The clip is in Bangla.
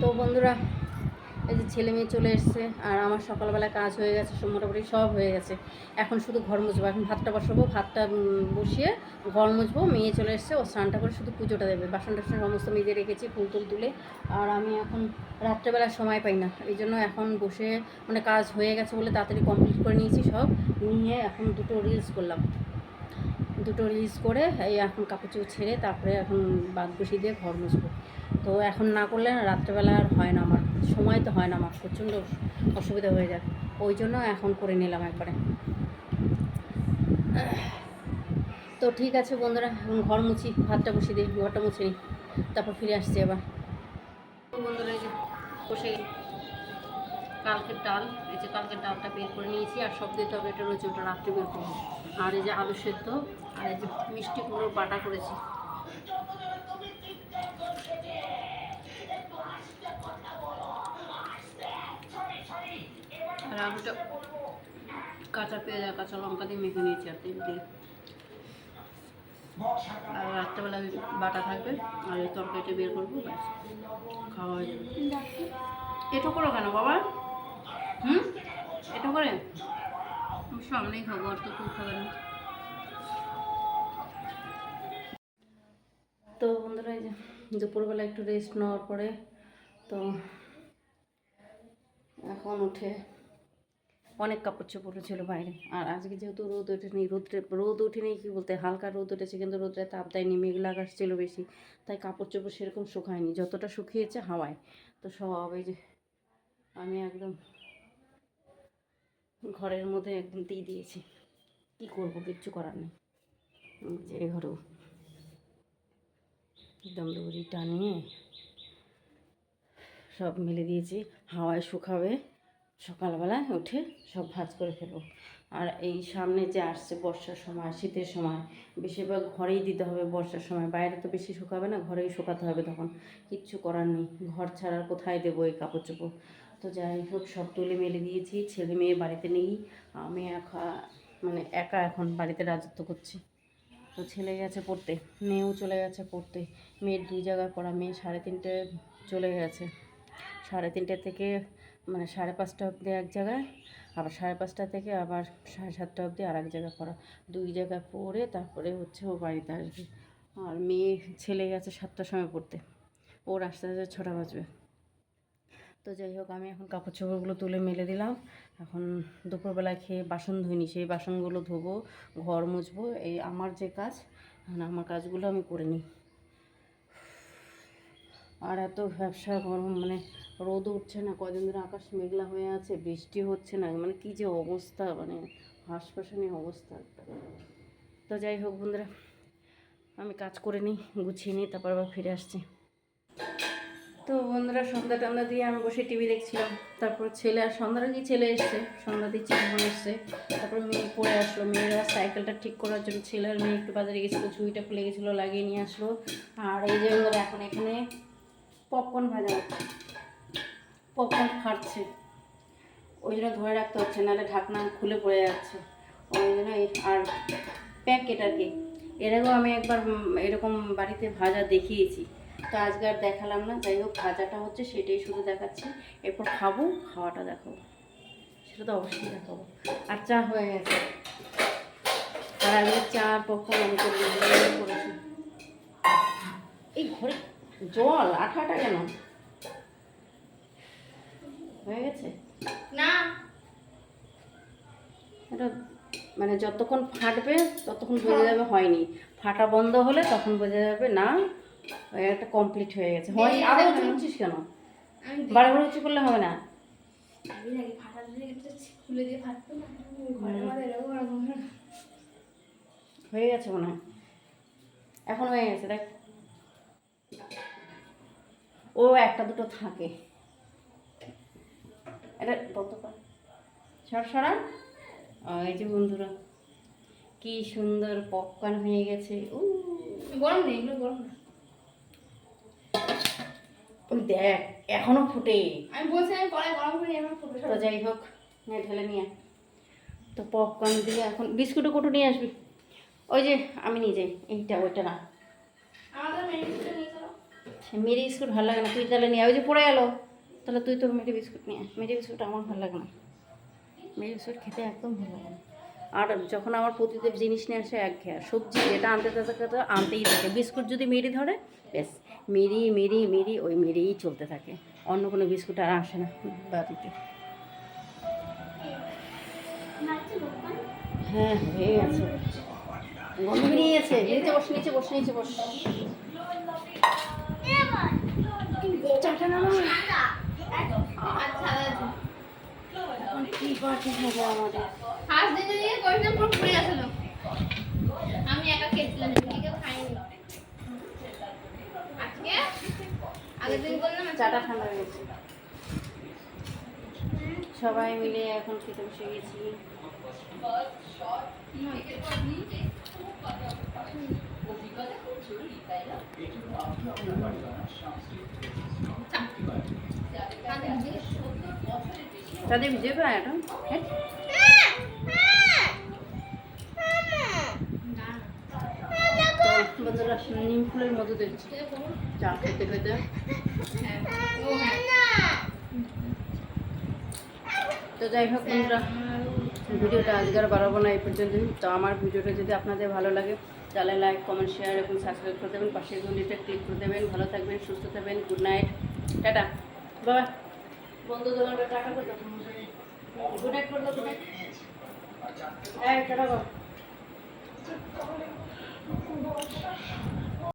তো বন্ধুরা, এই যে ছেলে মেয়ে চলে এসছে আর আমার সকালবেলা কাজ হয়ে গেছে মোটামুটি সব হয়ে গেছে। এখন শুধু ঘর মুছবো, এখন ভাতটা বসাবো, ভাতটা বসিয়ে ঘর মুছবো, মেয়ে চলে এসছে, ও স্নানটা করে শুধু পুজোটা দেবে। বাসন টাসন সমস্ত মেজে রেখেছি, ফুল টুল তুলে। আর আমি এখন রাত্রেবেলা সময় পাই না, এই জন্য এখন বসে মানে কাজ হয়ে গেছে বলে তাড়াতাড়ি কমপ্লিট করে নিয়েছি সব, নিয়ে এখন দুটো রিলস করলাম। দুটো রিলস করে এই এখন কাপড় চোপড় ছেড়ে তারপরে এখন বাদ বসিয়ে দিয়ে ঘর মুছবো। তো এখন না করলে রাত্রেবেলা আর হয় না আমার, সময় তো হয় না আমার, প্রচণ্ড অসুবিধা হয়ে যায়। ওই জন্য এখন করে নিলাম একবারে। তো ঠিক আছে বন্ধুরা, এখন ঘর মুছি, ভাতটা বসিয়ে দিই, ঘরটা মুছে নিই তারপর ফিরে আসছি আবার। বন্ধুরা, এই যে বসে কালকের ডাল, এই যে কালকের ডালটা বের করে নিয়েছি, আর সব দিয়ে তবে এটা রয়েছে ওটা রাত্রে বের করব। আর এই যে আলু সেদ্ধ, আর এই যে মিষ্টি কুমড়ো বাটা করেছি। আলুটা কাঁচা পেঁয়াজ আর কাঁচা লঙ্কা দিয়ে মেখে নিয়েছি আর তেল দিয়ে। আর রাত্রেবেলা বাটা থাকবে, আর এই তরকারিটা বের করব, ব্যাস। খাওয়া হয়ে যাবে। এটো করো কেন বাবা? হুম? এটো করে? সামনেই খাব, আর তো কেউ খাবে না। তো বন্ধুরা, এই যে দুপুরবেলা একটু রেস্ট নেওয়ার পরে, তো এখন উঠে অনেক কাপড় চোপড় ছিল বাইরে। আর আজকে যেহেতু রোদ ওঠেনি, রোদে, রোদ ওঠেনি কি বলতে, হালকা রোদ উঠেছে কিন্তু রোদে তাপ দেয়নি মেঘলা ছিল বেশি। তাই কাপড় চোপড় সেরকম শুকায়নি, যতটা শুকিয়েছে হাওয়ায়। তো সব এই যে আমি একদম ঘরের মধ্যে একদম দিয়ে দিয়েছি। কি করব, কিচ্ছু করার নেই। যে ঘরেও। একদম দড়ি টানিয়ে সব মেলে দিয়েছি। হাওয়ায় শুকাবে। সকালবেলায় উঠে সব ভাজ করে ফেলব। আর এই সামনে যে আসছে বর্ষার সময়, শীতের সময়, বেশিরভাগ ঘরেই দিতে হবে বর্ষার সময়। বাইরে তো বেশি শুকাবে না, ঘরেই শুকাতে হবে তখন। কিচ্ছু করার নেই, ঘর ছাড়া আর কোথায় দেবো এই কাপড় চোপড় তো যাই হোক, সব তুলে মেলে দিয়েছি, ছেলে মেয়ে বাড়িতে নেই, আমি একা মানে একা এখন বাড়িতে রাজত্ব করছি। তো ছেলে গেছে পড়তে, মেয়েও চলে গেছে পড়তে। মেয়ের দুই জায়গায় পড়া, মেয়ে সাড়ে তিনটে চলে গেছে। সাড়ে তিনটে থেকে মানে সাড়ে পাঁচটা অবধি এক জায়গায়, আবার সাড়ে পাঁচটা থেকে আবার সাড়ে সাতটা অবধি আর এক জায়গায় পড়া। দুই জায়গায় পড়ে তারপরে হচ্ছে ও বাড়িতে আসবে। আর মেয়ে ছেলে গেছে সাতটার সময় পড়তে। ওর আস্তে আস্তে ছটা বাজবে। তো যাই হোক, আমি এখন কাপড় চোপড়গুলো তুলে মেলে দিলাম। এখন দুপুরবেলায় খেয়ে বাসন ধুইনি, সেই বাসনগুলো ধোবো, ঘর মুছবো। এই আমার যে কাজ এখন আমার কাজগুলো আমি করে নিই। আর এত ব্যবসা গরম মানে রোদ উঠছে না, কদিন ধরে আকাশ মেঘলা হয়ে আছে, বৃষ্টি হচ্ছে না মানে কী যে অবস্থা মানে হাসপাশানি অবস্থা তো যাই হোক বন্ধুরা, আমি কাজ করে নিই, গুছিয়ে নিই, তারপর আবার ফিরে আসছি। তো বন্ধুরা, সন্ধ্যা টন্ধ্যা দিয়ে আমি বসে টিভি দেখছিলাম, তারপর ছেলে আর সন্ধ্যার আগে ছেলে এসছে, সন্ধ্যা দিচ্ছে যখন এসছে, তারপর মেয়ে পড়ে আসলো, মেয়েরা সাইকেলটা ঠিক করার জন্য ছেলে আর মেয়ে একটু বাজারে গেছিল ঝুঁইটা খুলে গেছিল, লাগিয়ে নিয়ে আসলো, আর এই যে এখন এখানে পপকর্ন ভাজা পপকর্ন ফাটছে ওই জন্য ধরে রাখতে হচ্ছে, নাহলে ঢাকনা খুলে পড়ে যাচ্ছে। ওই জন্য আর প্যাকেট আর কি এর আগেও আমি একবার এরকম বাড়িতে ভাজা দেখিয়েছি। তো আজকে আর দেখালাম না, যাই হোক ভাজাটা হচ্ছে, সেটাই শুধু দেখাচ্ছি। এরপর খাব, খাওয়াটা দেখাবো। সেটা তো অবশ্যই দেখাবো। আর চা হয়ে গেছে। আর আমি চা পপকর্ন আমি করে করেছি। এই ঘরে জল আঠা আঠা কেন? হয়ে গেছে? না। এটা মানে যতক্ষণ ফাটবে ততক্ষণ বোঝা যাবে হয়নি। ফাটা বন্ধ হলে তখন বোঝা যাবে না একটা কমপ্লিট হয়ে গেছে। হয় এই আবার দেখো। কেন? বারে বারে উঁচু করলে হবে না। হয়ে গেছে মনে হয়। এখন হয়ে গেছে দেখ। ও একটা দুটো থাকে। এটা কত পা সর সরা ও, এই যে বন্ধুরা কি সুন্দর পপকর্ন হয়ে গেছে। উ গরম নেই এগুলো গরম না। ওই দেখ এখনও ফুটে। আমি বলছি আমি কড়াই গরম করি আমার ফুটে তো যাই হোক ঢেলে নিয়ে তো পপকর্ন দিয়ে এখন বিস্কুটও কোটো নিয়ে আসবি। ওই যে আমি নিয়ে যাই এইটা ওইটা না। মেরি বিস্কুট ভালো লাগে না তুই তাহলে নিয়ে ওই যে পড়ে গেল। তাহলে তুই তোর মেরি বিস্কুট নিয়ে। মেরি বিস্কুট আমার ভালো লাগে না। মেরি বিস্কুট খেতে একদম ভালো লাগে না। আর যখন আমার প্রতিদেব জিনিস নিয়ে আসে, এক ঘেয়া। সবজি যেটা আনতে থাকে আনতেই থাকে। বিস্কুট যদি মেরি ধরে, ব্যাস। মেরি মেরি মেরি, ওই মেরিই চলতে থাকে। অন্য কোনো বিস্কুট আর আসে না বাড়িতে। হ্যাঁ হয়ে গেছে। গন্ধ বেরিয়ে গেছে নিচে বস নিচে বস নিচে বস। চাটা নামা আমি একা খেয়েছিলাম কেউ আজকে আগের দিন হয়ে গেছে। সবাই মিলে এখন খেতে বসে গেছি। তাদের ভিজে পায় এটা বন্ধুরা নিম মধু দিচ্ছি চা খেতে তো যাই হোক বন্ধুরা, ভিডিওটা আজকে আর বাড়াবো না, এই পর্যন্ত। তো আমার ভিডিওটা যদি আপনাদের ভালো লাগে, তাহলে লাইক কমেন্ট শেয়ার এবং সাবস্ক্রাইব করে দেবেন। পাশের ঘন্টিটা ক্লিক করে দেবেন। ভালো থাকবেন, সুস্থ থাকবেন। Good night tata. বাবা। বন্ধু দোকানটা টাকা করে গুড নাইট করে গুড নাইট হ্যাঁ টাটা